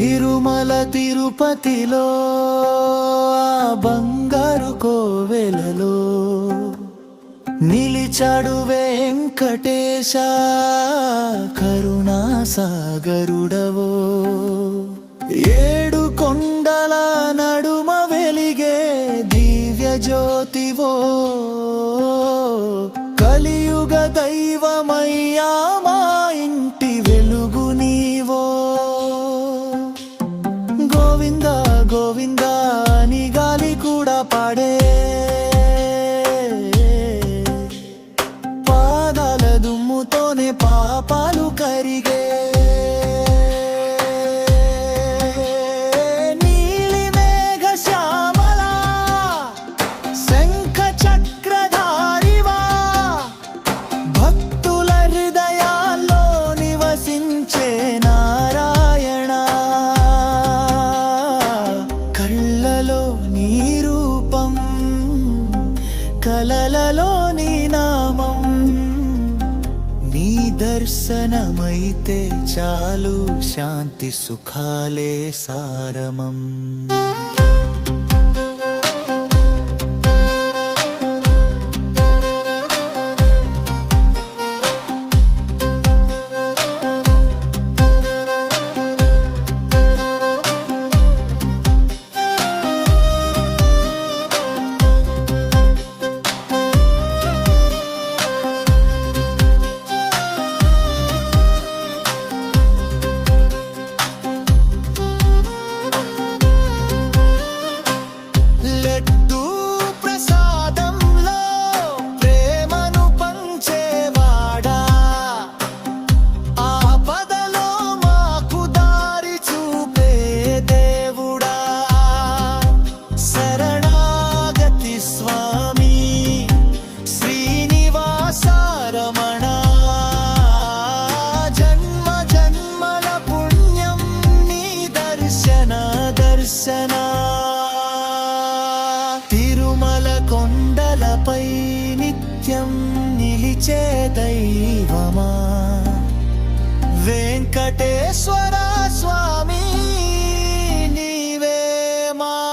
తిరుమల తిరుపతిలో బంగారు కోవెలలో నిలిచాడు వెంకటేశ కరుణా సాగరుడవో ఏడు కొండల నడుమ వెలిగే దివ్య జ్యోతివో కలియుగ దైవ గోవింద గోవింద గాలి కూడా పాడే. పాదాల దుమ్ముతోనే పాపాలు కరిగే. నీలి మేఘ శ్యామల శంఖ చక్రధారివా. భక్తుల హృదయాల్లో నివసించేనా కలలో నీ రూపం కలలలో నీ నామం. నీ దర్శనమైతే చాలు శాంతి సుఖాలే సారమం. దర్శన తిరుమల కొండలపై నిత్యం నిలిచే దైవమా? వెంకటేశ్వర స్వామి నీవే మాశ్రయమా